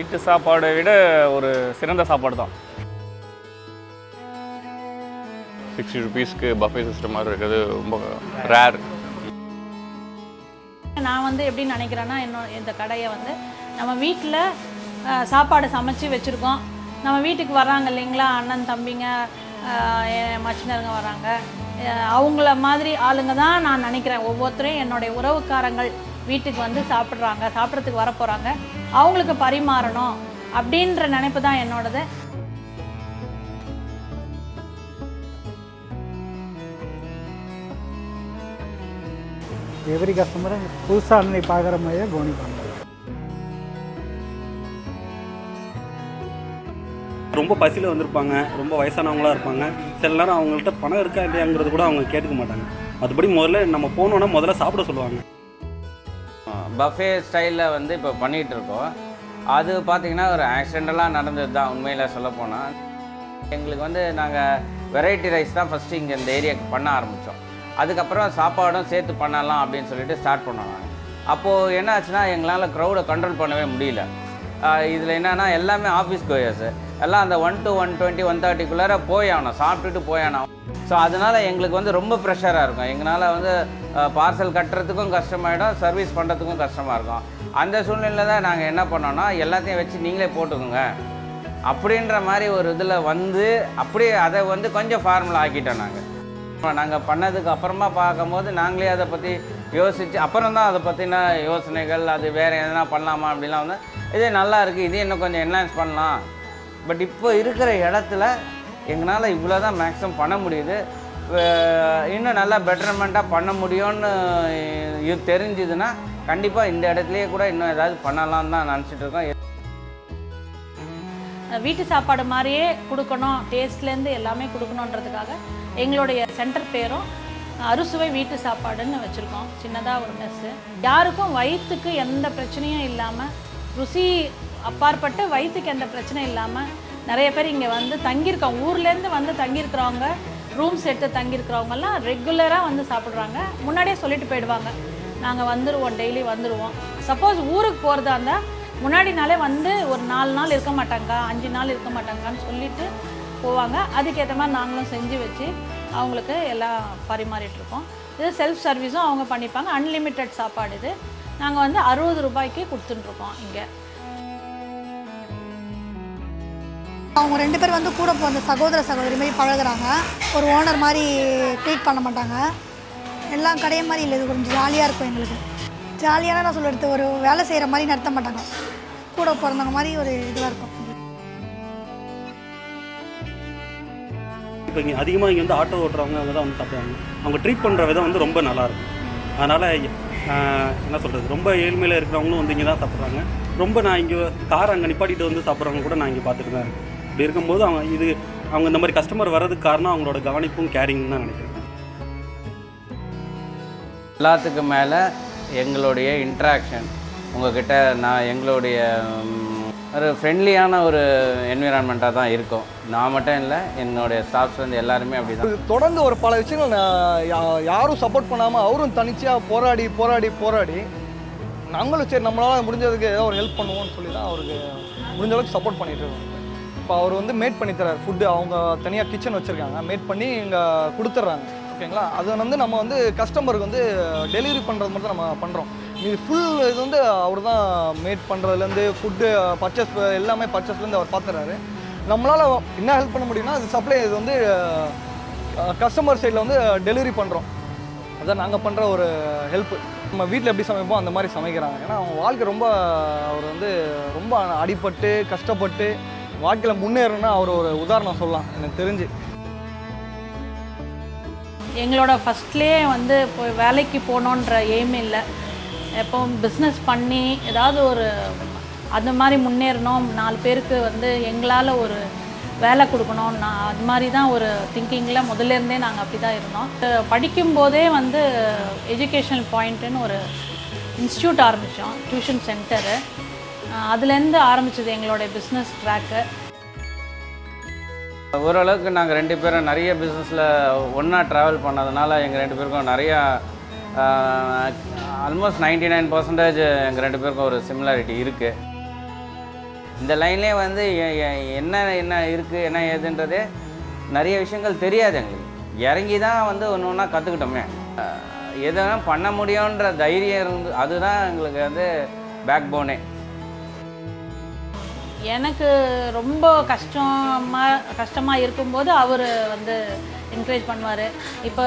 வீட்டு சாப்பாடை விட ஒரு சிறந்த சாப்பாடு தான் சிக்ஸ்டி ருபீஸ்க்கு பஃபே சிஸ்டம் மாதிரி இருக்கிறது ரொம்ப ரேர் நான் வந்து எப்படி நினைக்கிறேன்னா என்னோட இந்த கடையை வந்து நம்ம வீட்டில் சாப்பாடு சமைச்சு வச்சுருக்கோம். நம்ம வீட்டுக்கு வர்றாங்க இல்லைங்களா அண்ணன் தம்பிங்க மச்சினருங்க வராங்க அவங்கள மாதிரி ஆளுங்க தான் நான் நினைக்கிறேன். ஒவ்வொருத்தரையும் என்னுடைய உறவுக்காரங்கள் வீட்டுக்கு வந்து சாப்பிட்றாங்க சாப்பிட்றதுக்கு வர போகிறாங்க அவங்களுக்கு பரிமாறணும் அப்படின்ற நினைப்பு தான் என்னோடது. எவ்ரி கஸ்டமரை புதுசாக அன்னை பார்க்குற மாதிரியே கவனிப்பாங்க. ரொம்ப பசியில் வந்திருப்பாங்க ரொம்ப வயசானவங்களா இருப்பாங்க. சில நேரம் அவங்கள்ட்ட பணம் இருக்கா இல்லையாங்கிறது கூட அவங்க கேட்டுக்க மாட்டாங்க. மற்றபடி முதல்ல நம்ம போனோன்னா முதல்ல சாப்பிட சொல்லுவாங்க. பஃபே ஸ்டைலில் வந்து இப்போ பண்ணிகிட்டு இருக்கோம் அது பார்த்திங்கன்னா ஒரு ஆக்சிடெண்டலாக நடந்தது தான் உண்மையில் சொல்லப்போனால் எங்களுக்கு வந்து நாங்கள் வெரைட்டி ரைஸ் தான் ஃபஸ்ட்டு இங்கே இந்த ஏரியாவுக்கு பண்ண ஆரம்பித்தோம் அதுக்கப்புறம் சாப்பாடும் சேர்த்து பண்ணலாம் அப்படின்னு சொல்லிட்டு ஸ்டார்ட் பண்ணோம் நாங்கள் அப்போது என்ன ஆச்சுன்னா எங்களால் க்ரௌடை கண்ட்ரோல் பண்ணவே முடியல. இதில் என்னென்னா எல்லாமே ஆஃபீஸ் கோயர்ஸு எல்லாம் அந்த one to one twenty one தேர்ட்டிக்குள்ளார போய் சாப்பிட்டுட்டு போயானோம் ஸோ அதனால் எங்களுக்கு வந்து ரொம்ப ப்ரெஷராக இருக்கும். எங்களால் வந்து பார்சல் கட்டுறதுக்கும் கஷ்டமாயிடும் சர்வீஸ் பண்ணுறதுக்கும் கஷ்டமாக இருக்கும். அந்த சூழ்நிலையில் தான் நாங்கள் என்ன பண்ணோம்னா எல்லாத்தையும் வச்சு நீங்களே போட்டுக்கோங்க. அப்படின்ற மாதிரி ஒரு இதில் வந்து அப்படியே அதை வந்து கொஞ்சம் ஃபார்முலா ஆக்கிட்டோம் நாங்கள் நாங்கள் பண்ணதுக்கு அப்புறமா பார்க்கும்போது நாங்களே அதை பற்றி யோசித்து அப்புறம் தான் அதை பற்றின யோசனைகள் அது வேறு எதனா பண்ணலாமா அப்படிலாம் வந்து இது நல்லா இருக்குது இதே இன்னும் கொஞ்சம் என்ஹான்ஸ் பண்ணலாம். பட் இப்போ இருக்கிற இடத்துல எங்களால் இவ்வளோ தான் மேக்ஸிமம் பண்ண முடியுது. இன்னும் நல்லா பெட்டர்மெண்ட்டாக பண்ண முடியும்னு இது தெரிஞ்சுதுன்னா கண்டிப்பாக இந்த இடத்துலையே கூட இன்னும் ஏதாவது பண்ணலாம்னு தான் நினச்சிட்டு இருக்கோம். வீட்டு சாப்பாடு மாதிரியே கொடுக்கணும். டேஸ்ட்லேருந்து எல்லாமே கொடுக்கணுன்றதுக்காக எங்களுடைய சென்டர் பேரும் அறுசுவை வீட்டு சாப்பாடுன்னு வச்சுருக்கோம். சின்னதாக ஒரு மெஸ்ஸு யாருக்கும் வயிற்றுக்கு எந்த பிரச்சனையும் இல்லாமல் ருசி அப்பாற்பட்டு வயிற்றுக்கு எந்த பிரச்சனையும் இல்லாமல் நிறைய பேர் இங்கே வந்து தங்கியிருக்கோம். ஊர்லேருந்து வந்து தங்கியிருக்கிறவங்க ரூம்ஸ் எடுத்து தங்கியிருக்கிறவங்கெல்லாம் ரெகுலராக வந்து சாப்பிட்றாங்க. முன்னாடியே சொல்லிட்டு போயிடுவாங்க. நாங்கள் வந்துடுவோம் டெய்லி வந்துடுவோம் சப்போஸ் ஊருக்கு போகிறதா இருந்தால் முன்னாடி நாளே வந்து ஒரு நாலு நாள் இருக்க மாட்டாங்க அஞ்சு நாள் இருக்க மாட்டாங்கன்னு சொல்லிட்டு போவாங்க. அதுக்கேற்ற மாதிரி நாங்களும் செஞ்சு வச்சு அவங்களுக்கு எல்லாம் பரிமாறிட்டுருக்கோம் இது செல்ஃப் சர்வீஸும் அவங்க பண்ணிப்பாங்க. அன்லிமிட்டெட் சாப்பாடு இது. நாங்கள் வந்து அறுபது ரூபாய்க்கு கொடுத்துட்டுருக்கோம் இங்கே. அவங்க ரெண்டு பேர் வந்து கூட போகிற சகோதர சகோதரி மாதிரி பழகுறாங்க. ஒரு ஓனர் மாதிரி ட்ரீட் பண்ண மாட்டாங்க. எல்லாம் கடையே மாதிரி இல்லை. இது கொஞ்சம் ஜாலியாக இருக்கும் எங்களுக்கு. ஜாலியான நான் சொல்லுறது ஒரு வேலை செய்கிற மாதிரி நடத்த மாட்டாங்க. கூட பிறந்தவங்க மாதிரி ஒரு இதுவாக இருக்கும். இப்போ இங்கே அதிகமாக இங்கே வந்து ஆட்டோ ஓட்டுறவங்க அவங்க தான் வந்து சாப்பிடுவாங்க. அவங்க ட்ரீட் பண்ணுற விதம் வந்து ரொம்ப நல்லாயிருக்கும் அதனால் என்ன சொல்கிறது ரொம்ப ஏழ்மையில் இருக்கிறவங்களும் வந்து இங்கே தான் சாப்பிட்றாங்க. ரொம்ப நான் இங்கே கார் அங்கே நிப்பாட்டிட்டு வந்து சாப்பிட்றவங்க கூட நான் இங்கே பார்த்துட்டு தான் இருக்கேன். இப்படி இருக்கும்போது அவங்க இது அவங்க இந்த மாதிரி கஸ்டமர் வர்றதுக்கு காரணம் அவங்களோட கவனிப்பும் கேரிங் தான் நினைக்கிறேன். எல்லாத்துக்கும் மேலே எங்களுடைய இன்ட்ராக்ஷன் உங்ககிட்ட நான் எங்களுடைய ஒரு ஃப்ரெண்ட்லியான ஒரு என்விரான்மெண்ட்டாக தான் இருக்கும். நான் மட்டும் இல்லை என்னுடைய ஸ்டாஃப்ஸ் வந்து எல்லாருமே அப்படி தான் தொடர்ந்து ஒரு பல விஷயங்கள் யாரும் சப்போர்ட் பண்ணாமல் அவரும் தனிச்சையாக போராடி போராடி போராடி நாங்களும் சரி நம்மளால் முடிஞ்சதுக்கு ஏதோ ஒரு ஹெல்ப் பண்ணுவோம்னு சொல்லி தான் அவருக்கு முடிஞ்ச அளவுக்கு சப்போர்ட் பண்ணிட்டு இருக்கோம். இப்போ அவர் வந்து மேட் பண்ணி தரார். ஃபுட்டு அவங்க தனியாக கிச்சன் வச்சுருக்காங்க. மேட் பண்ணி இங்கே கொடுத்துட்றாங்க. ஓகேங்களா? அது வந்து நம்ம வந்து கஸ்டமருக்கு வந்து டெலிவரி பண்ணுறது மட்டும் நம்ம பண்ணுறோம் இது ஃபுல் இது வந்து அவர் தான் மேட் பண்ணுறதுலேருந்து ஃபுட்டு பர்ச்சேஸ் எல்லாமே பர்ச்சேஸ்லேருந்து அவர் பார்த்துறாரு நம்மளால் என்ன ஹெல்ப் பண்ண முடியும்னா அது சப்ளை இது வந்து கஸ்டமர் சைடில் வந்து டெலிவரி பண்ணுறோம் அதான் நாங்கள் பண்ணுற ஒரு ஹெல்ப்பு நம்ம வீட்டில் எப்படி சமைப்போம் அந்த மாதிரி சமைக்கிறாங்க. ஏன்னா அவங்க வாழ்க்கை ரொம்ப அவர் வந்து ரொம்ப அடிபட்டு கஷ்டப்பட்டு வாழ்க்கையில் முன்னேறணும்னா அவர் ஒரு உதாரணம் சொல்லலாம். எனக்கு தெரிஞ்சு. எங்களோட ஃபஸ்ட்லேயே வந்து இப்போ வேலைக்கு போகணுன்ற எய்ம் இல்லை. எப்போ பிஸ்னஸ் பண்ணி ஏதாவது ஒரு அந்த மாதிரி முன்னேறணும். நாலு பேருக்கு வந்து எங்களால் ஒரு வேலை கொடுக்கணும். நான் அது மாதிரி தான் ஒரு திங்கிங்கில் முதல்ல இருந்தே நாங்கள் அப்படி தான் இருந்தோம் படிக்கும்போதே வந்து எஜுகேஷனல் பாயிண்ட்டுன்னு ஒரு இன்ஸ்டியூட் ஆரம்பித்தோம் டியூஷன் சென்டரு அதுலேருந்து ஆரம்பிச்சது எங்களோட பிஸ்னஸ் ட்ராக்கு ஓரளவுக்கு நாங்கள் ரெண்டு பேரும் நிறைய பிஸ்னஸில் ஒன்றா ட்ராவல் பண்ணதுனால எங்கள் ரெண்டு பேருக்கும் நிறையா ஆல்மோஸ்ட் நைன்டி நைன் பர்சன்டேஜ் எங்கள் ரெண்டு பேருக்கும் ஒரு சிமிலாரிட்டி இருக்குது இந்த லைன்லேயே வந்து எ- என்ன என்ன இருக்குது என்ன ஏதுன்றதே நிறைய விஷயங்கள் தெரியாது எங்களுக்கு. இறங்கி தான் வந்து ஒன்று ஒன்றா கற்றுக்கிட்டோமே எதெல்லாம் பண்ண முடியுன்ற தைரியம் இருந்து அதுதான் எங்களுக்கு வந்து பேக் போனே எனக்கு ரொம்ப கஷ்டமாக கஷ்டமாக இருக்கும்போது அவர் வந்து என்கரேஜ் பண்ணுவார். இப்போ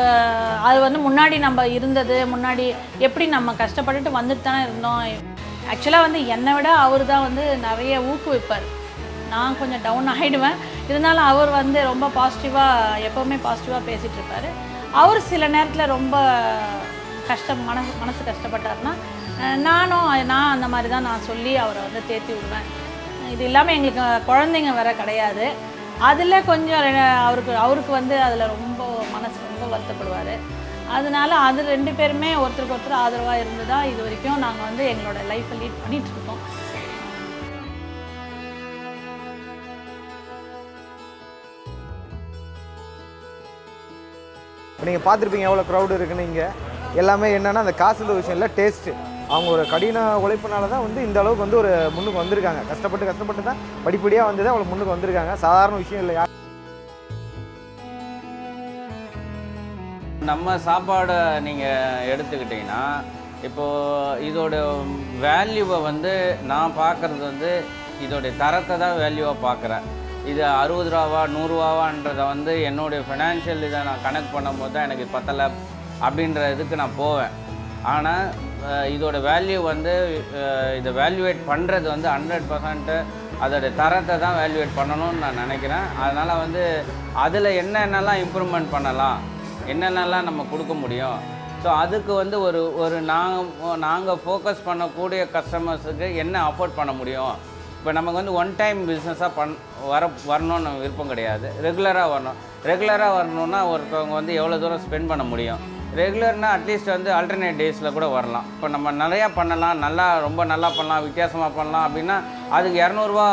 அது வந்து முன்னாடி நம்ம இருந்தது முன்னாடி எப்படி நம்ம கஷ்டப்பட்டுட்டு வந்துட்டு தானே இருந்தோம் ஆக்சுவலாக வந்து என்னை விட அவர் தான் வந்து நிறைய ஊக்குவிப்பார். நான் கொஞ்சம் டவுன் ஆகிடுவேன் இருந்தாலும் அவர் வந்து ரொம்ப பாசிட்டிவாக எப்போவுமே பாசிட்டிவாக பேசிகிட்டு இருப்பார். அவர் சில நேரத்தில் ரொம்ப கஷ்டம் மனசு மனசு கஷ்டப்பட்டார்னா நானும் நான் அந்த மாதிரி தான் நான் சொல்லி அவரை வந்து தேத்தி விடுவேன். இது இல்லாமல் எங்களுக்கு குழந்தைங்க வேற கிடையாது. அதில் கொஞ்சம் அவருக்கு அவருக்கு வந்து அதில் ரொம்ப மனசு ரொம்ப வருத்தப்படுவார். அதனால அது ரெண்டு பேருமே ஒருத்தருக்கு ஒருத்தர் ஆதரவாக இருந்து தான் இது வரைக்கும் நாங்கள் வந்து எங்களோட லைஃப்பை லீட் பண்ணிகிட்ருக்கோம் இருக்கோம் இப்போ நீங்கள் பார்த்துருப்பீங்க எவ்வளோ க்ரௌடு இருக்குன்னு இங்கே. எல்லாமே என்னென்னா அந்த காசு விஷயம் இல்லை டேஸ்ட்டு அவங்க ஒரு கடின உழைப்புனால தான் வந்து இந்த அளவுக்கு வந்து ஒரு முன்னுக்கு வந்திருக்காங்க. கஷ்டப்பட்டு கஷ்டப்பட்டு தான் படிப்படியாக வந்து தான் அவ்வளோ முன்னுக்கு வந்திருக்காங்க. சாதாரண விஷயம் இல்லை நம்ம சாப்பாடை நீங்கள் எடுத்துக்கிட்டிங்கன்னா இப்போது இதோட வேல்யூவை வந்து நான் பார்க்குறது வந்து இதோடைய தரத்தை தான் வேல்யூவாக பார்க்குறேன். இது அறுபது ரூபாவா நூறுரூவாவான்றதை வந்து என்னுடைய ஃபினான்ஷியல் இதை நான் கனெக்ட் பண்ணும்போது தான் எனக்கு பத்தலை அப்படின்ற இதுக்கு நான் போவேன். ஆனால் இதோட வேல்யூ வந்து இதை வேல்யூவேட் பண்ணுறது வந்து ஹண்ட்ரட் பர்சன்ட்டு அதோட தரத்தை தான் வேல்யூவேட் பண்ணணும்னு நான் நினைக்கிறேன். அதனால் வந்து அதில் என்னென்னலாம் இம்ப்ரூவ்மெண்ட் பண்ணலாம் என்னென்னலாம் நம்ம கொடுக்க முடியும். ஸோ அதுக்கு வந்து ஒரு ஒரு நாங்கள் நாங்கள் ஃபோக்கஸ் பண்ணக்கூடிய கஸ்டமர்ஸுக்கு என்ன அஃபோர்ட் பண்ண முடியும்? இப்போ நமக்கு வந்து ஒன் டைம் பிஸ்னஸாக பண் வர வரணும்னு விருப்பம் கிடையாது. ரெகுலராக வரணும். ரெகுலராக வரணுன்னா ஒருத்தவங்க வந்து எவ்வளோ தூரம் ஸ்பெண்ட் பண்ண முடியும்? ரெகுலர்னால் அட்லீஸ்ட் வந்து ஆல்டர்னேட் டேஸில் கூட வரலாம். இப்போ நம்ம நிறையா பண்ணலாம். நல்லா ரொம்ப நல்லா பண்ணலாம் வித்தியாசமாக பண்ணலாம் அப்படின்னா அதுக்கு இரநூறுவா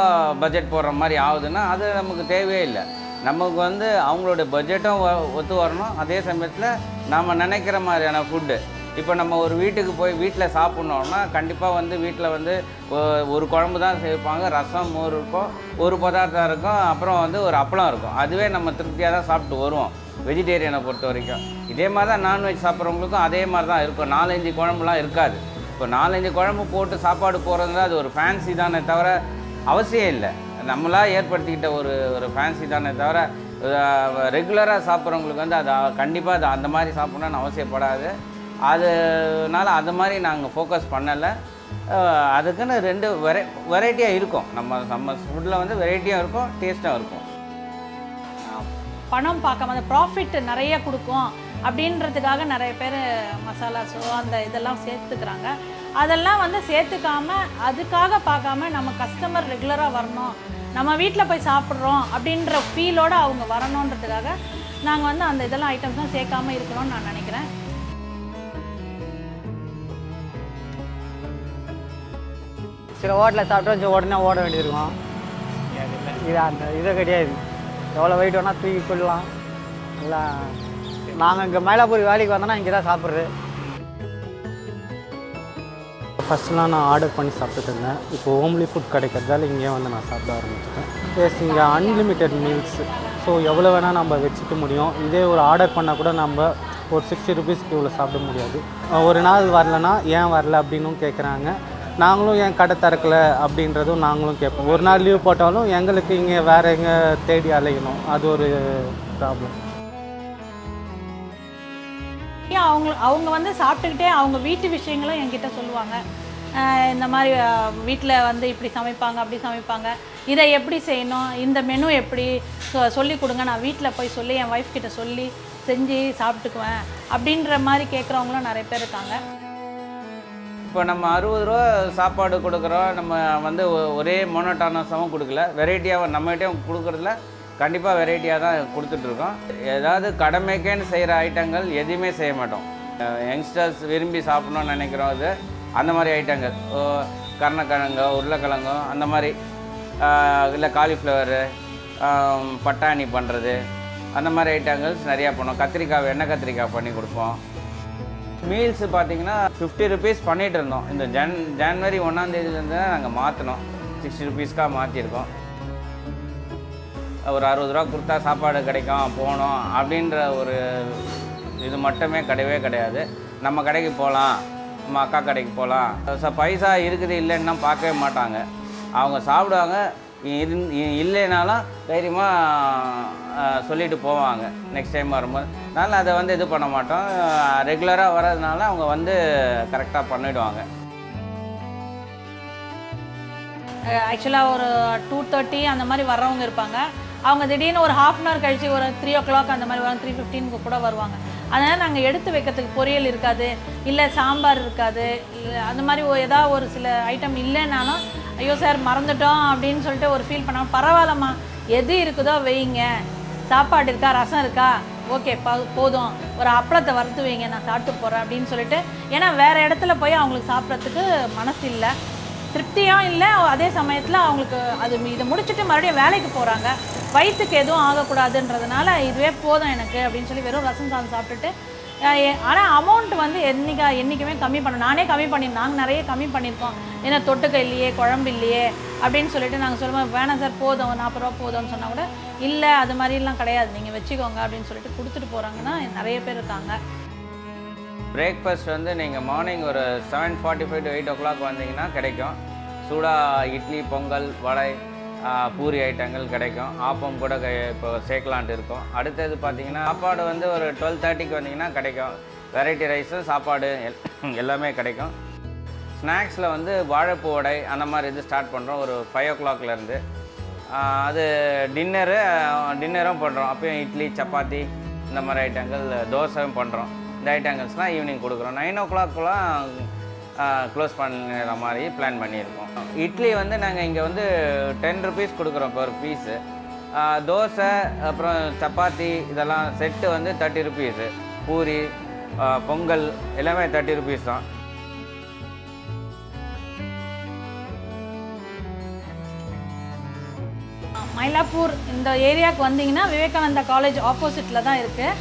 பட்ஜெட் போடுற மாதிரி ஆகுதுன்னா அது நமக்கு தேவையே இல்லை. நமக்கு வந்து அவங்களோட பட்ஜெட்டும் ஒத்து வரணும். அதே சமயத்தில் நம்ம நினைக்கிற மாதிரியான ஃபுட்டு இப்போ நம்ம ஒரு வீட்டுக்கு போய் வீட்டில் சாப்பிட்ணோன்னா கண்டிப்பாக வந்து வீட்டில் வந்து ஒரு குழம்பு தான் சேர்ப்பாங்க ரசம் மோர் இருக்கும். ஒரு பதார்த்தம் இருக்கும். அப்புறம் வந்து ஒரு அப்பளம் இருக்கும். அதுவே நம்ம திருப்தியாக தான் சாப்பிட்டு வருவோம். வெஜிடேரியனை பொறுத்த வரைக்கும். இதே மாதிரி தான் நான்வெஜ் சாப்பிட்றவங்களுக்கும் அதே மாதிரி தான் இருக்கும். நாலஞ்சு குழம்புலாம் இருக்காது. இப்போ நாலஞ்சு குழம்பு போட்டு சாப்பாடு போகிறதுனால அது ஒரு ஃபேன்சி தானே தவிர அவசியம் இல்லை. நம்மளாக ஏற்படுத்திக்கிட்ட ஒரு ஒரு ஃபேன்சி தானே தவிர ரெகுலராக சாப்பிட்றவங்களுக்கு வந்து அது கண்டிப்பாக அது அந்த மாதிரி சாப்பிட்ணுன்னு அவசியப்படாது. அதனால அது மாதிரி நாங்கள் ஃபோக்கஸ் பண்ணலை. அதுக்குன்னு ரெண்டு வெரை வெரைட்டியாக இருக்கும். நம்ம நம்ம ஃபுட்டில் வந்து வெரைட்டியாக இருக்கும் டேஸ்ட்டாக இருக்கும். பணம் பார்க்காம அந்த ப்ராஃபிட் நிறைய கொடுக்கும் அப்படின்றதுக்காக நிறைய பேர் மசாலாஸோ அந்த இதெல்லாம் சேர்த்துக்கிறாங்க. அதெல்லாம் வந்து சேர்த்துக்காம அதுக்காக பார்க்காம நம்ம கஸ்டமர் ரெகுலராக வரணும். நம்ம வீட்டில் போய் சாப்பிட்றோம் அப்படின்ற ஃபீலோடு அவங்க வரணுன்றதுக்காக நாங்கள் வந்து அந்த இதெல்லாம் ஐட்டம்ஸ்லாம் சேர்க்காம இருக்கணும்னு நான் நினைக்கிறேன். சில ஹோட்டலில் சாப்பிட்டா கொஞ்சம் உடனே ஓட வேண்டியிருக்கும் இது அந்த இது கிடையாது. எவ்வளோ வெயிட் வேணால் தூக்கி கொள்ளலாம். இல்லை நாங்கள் இங்கே மயிலாப்பூர் வேலைக்கு வந்தோன்னா இங்கே தான் சாப்பிட்றது. ஃபஸ்ட்லாம் நான் ஆர்டர் பண்ணி சாப்பிட்டுட்டு இருந்தேன். இப்போ ஹோம்லி ஃபுட் கிடைக்கிறதால இங்கேயே வந்து நான் சாப்பிட ஆரம்பிச்சிட்டேன். ப்ளஸ் இங்கே அன்லிமிட்டெட் மீல்ஸ் ஸோ எவ்வளோ வேணால் நம்ம வச்சுக்க முடியும். இதே ஒரு ஆர்டர் பண்ணால் கூட நம்ம ஒரு சிக்ஸ்டி ருபீஸ்க்கு இவ்வளோ சாப்பிட முடியாது. ஒரு நாள் வரலன்னா ஏன் வரல அப்படின்னும் கேட்குறாங்க நாங்களும் ஏன் கடை திறக்கல அப்படின்றதும் நாங்களும் கேட்போம். ஒரு நாள் லீவ் போட்டாலும் எங்களுக்கு இங்கே வேறு எங்கே தேடி அலையணும். அது ஒரு ப்ராப்ளம் ஏன் அவங்க அவங்க வந்து சாப்பிட்டுக்கிட்டே அவங்க வீட்டு விஷயங்களும் என்கிட்ட சொல்லுவாங்க. இந்த மாதிரி வீட்டில் வந்து இப்படி சமைப்பாங்க அப்படி சமைப்பாங்க. இதை எப்படி செய்யணும்? இந்த மெனு எப்படி? சொ- சொல்லி கொடுங்க. நான் வீட்டில் போய் சொல்லி என் ஒய்ஃப் கிட்ட சொல்லி செஞ்சு சாப்பிட்டுக்குவேன். அப்படின்ற மாதிரி கேட்குறவங்களும் நிறைய பேர் இருக்காங்க. இப்போ நம்ம அறுபது ரூபா சாப்பாடு கொடுக்குறோம் நம்ம வந்து ஒ- ஒரே மோனோட்டானஸாகவும் கொடுக்கல. வெரைட்டியாக நம்மகிட்டையும் கொடுக்குறதுல கண்டிப்பாக வெரைட்டியாக தான் கொடுத்துட்ருக்கோம். ஏதாவது கடமைக்கேன்னு செய்கிற ஐட்டங்கள் எதுவுமே செய்ய மாட்டோம். யங்ஸ்டர்ஸ் விரும்பி சாப்பிடணும்னு நினைக்கிறோம் அது. அந்த மாதிரி ஐட்டங்கள். ஓ, கருணக்கிழங்கோ உருளைக்கிழங்கோ அந்த மாதிரி. இல்லை காலிஃப்ளவரு பட்டாணி பண்ணுறது அந்த மாதிரி ஐட்டங்கள்ஸ் நிறையா பண்ணுவோம். கத்திரிக்காய் எண்ணெய் கத்திரிக்காய் பண்ணி கொடுப்போம். மீல்ஸு பார்த்தீங்கன்னா ஃபிஃப்டி ருபீஸ் பண்ணிகிட்டு இருந்தோம். இந்த ஜன் ஜன்வரி ஒன்றாந்தேதியிலேருந்து தான் நாங்கள் மாற்றினோம் சிக்ஸ்டி ருபீஸ்க்காக மாற்றிருக்கோம் ஒரு அறுபது ரூபா கொடுத்தா சாப்பாடு கிடைக்கும் போகணும் அப்படின்ற ஒரு இது மட்டுமே கிடையவே கிடையாது. நம்ம கடைக்கு போகலாம் நம்ம அக்கா கடைக்கு போகலாம். பைசா இருக்குது இல்லைன்னா பார்க்கவே மாட்டாங்க. அவங்க சாப்பிடுவாங்க இரு இல்லைனாலும் தைரியமாக சொல்லிட்டு போவாங்க. நெக்ஸ்ட் டைம் வரும்போது. அதனால் அதை வந்து இது பண்ண மாட்டோம். ரெகுலராக வர்றதுனால அவங்க வந்து கரெக்டாக பண்ணிவிடுவாங்க ஆக்சுவலாக ஒரு டூ தேர்ட்டி அந்த மாதிரி வர்றவங்க இருப்பாங்க. அவங்க திடீர்னு ஒரு ஹாஃப் அன் ஹவர் கழிச்சு ஒரு த்ரீ ஓ கிளாக் அந்த மாதிரி வரும். த்ரீ ஃபிஃப்டீனுக்கு கூட வருவாங்க. அதனால் நாங்கள் எடுத்து வைக்கிறதுக்கு பொரியல் இருக்காது. இல்லை சாம்பார் இருக்காது. இல்லை அந்த மாதிரி ஏதாவது ஒரு சில ஐட்டம் இல்லைனாலும் ஐயோ சார் மறந்துட்டோம் அப்படின்னு சொல்லிட்டு ஒரு ஃபீல் பண்ணாமல் பரவாயில்லம்மா. எது இருக்குதோ வைங்க. சாப்பாடு இருக்கா ரசம் இருக்கா? ஓகே போதும். ஒரு அப்பளத்தை வறுத்து வைங்க நான் சாப்பிட்டு போகிறேன் அப்படின்னு சொல்லிட்டு. ஏன்னா வேறு இடத்துல போய் அவங்களுக்கு சாப்பிட்றதுக்கு மனசு இல்லை. திருப்தியும் இல்லை. அதே சமயத்தில் அவங்களுக்கு அது இதை முடிச்சுட்டு மறுபடியும் வேலைக்கு போகிறாங்க வயிற்றுக்கு எதுவும் ஆகக்கூடாதுன்றதுனால இதுவே போதும் எனக்கு அப்படின்னு சொல்லி வெறும் ரசம் சாதம் சாப்பிட்டுட்டு ஆனால் அமௌண்ட் வந்து என்னைக்கா என்றைக்குமே கம்மி பண்ணணும் நானே கம்மி பண்ணி நாங்கள் நிறைய கம்மி பண்ணியிருக்கோம். ஏன்னா தொட்டுக்க இல்லையே குழம்பு இல்லையே அப்படின்னு சொல்லிட்டு நாங்கள் சொல்லுவோம் வேணாம் சார் போதும் நாற்பது ரூபா போதும்னு சொன்னால் கூட இல்லை அது மாதிரிலாம் கிடையாது நீங்கள் வச்சுக்கோங்க அப்படின்னு சொல்லிட்டு கொடுத்துட்டு போகிறாங்கன்னா நிறைய பேர் இருக்காங்க. பிரேக்ஃபாஸ்ட் வந்து நீங்கள் மார்னிங் ஒரு seven forty five to eight o'clock வந்தீங்கன்னா கிடைக்கும். சூடாக இட்லி பொங்கல் வடை பூரி ஐட்டங்கள் கிடைக்கும். ஆப்பம் கூட க- இப்போ சேர்க்கலான்ட்டு இருக்கோம். அடுத்தது பார்த்தீங்கன்னா சாப்பாடு வந்து ஒரு டுவெல் தேர்ட்டிக்கு வந்தீங்கன்னா கிடைக்கும். வெரைட்டி ரைஸும் சாப்பாடு எல்- எல்லாமே கிடைக்கும். ஸ்நாக்ஸில் வந்து வாழைப்பூ வடை அந்த மாதிரி இது ஸ்டார்ட் பண்ணுறோம் ஒரு ஃபைவ் ஓ கிளாக்லேருந்து அது டின்னரு டின்னரும் பண்ணுறோம் அப்பயும் இட்லி சப்பாத்தி இந்த மாதிரி ஐட்டங்கள் தோசையும் பண்ணுறோம் இந்த ஐட்டங்கள்ஸ்லாம் ஈவினிங் கொடுக்குறோம். நைன் ஓ கிளாக்லாம் க்ளோஸ் பண்ணுற மாதிரி பிளான் பண்ணியிருக்கோம். இட்லி வந்து நாங்கள் இங்கே வந்து டென் ருபீஸ் கொடுக்குறோம் ஒரு பீஸு தோசை அப்புறம் சப்பாத்தி இதெல்லாம் செட்டு வந்து தேர்ட்டி ருபீஸு பூரி பொங்கல் எல்லாமே தேர்ட்டி ருபீஸ் தான். மயிலாப்பூர் இந்த ஏரியாவுக்கு வந்தீங்கன்னா விவேகானந்தா காலேஜ் ஆப்போசிட்டில் தான் இருக்குது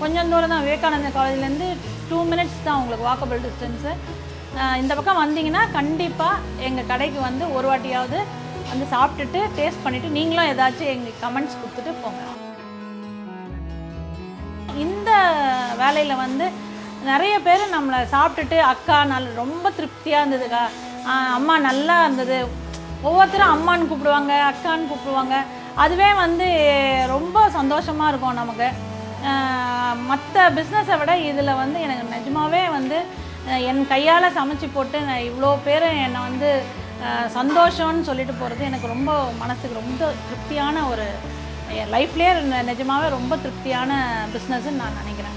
கொஞ்சம் தூரம் தான் விவேகானந்தா காலேஜ்லேருந்து டூ மினிட்ஸ் தான் உங்களுக்கு வாக்கபிள் டிஸ்டன்ஸு இந்த பக்கம் வந்தீங்கன்னா கண்டிப்பாக எங்கள் கடைக்கு வந்து ஒரு வாட்டியாவது வந்து சாப்பிட்டுட்டு டேஸ்ட் பண்ணிவிட்டு நீங்களும் ஏதாச்சும் எங்களுக்கு கமெண்ட்ஸ் கொடுத்துட்டு போங்க. இந்த வேலையில் வந்து நிறைய பேர் நம்மளை சாப்பிட்டுட்டு அக்கா நல்ல ரொம்ப திருப்தியாக இருந்ததுக்கா அம்மா நல்லா இருந்தது. ஒவ்வொருத்தரும் அம்மான்னு கூப்பிடுவாங்க அக்கான்னு கூப்பிடுவாங்க. அதுவே வந்து ரொம்ப சந்தோஷமாக இருக்கும் நமக்கு. மற்ற பிஸ்னஸை விட இதில் வந்து எனக்கு நிஜமாவே வந்து என் கையால் சமைச்சு போட்டு நான் இவ்வளோ பேர் என்னை வந்து சந்தோஷம்னு சொல்லிட்டு போகிறது எனக்கு ரொம்ப மனசுக்கு ரொம்ப திருப்தியான ஒரு என் லைஃப்லேயே நிஜமாகவே ரொம்ப திருப்தியான பிஸ்னஸ்ன்னு நான் நினைக்கிறேன்.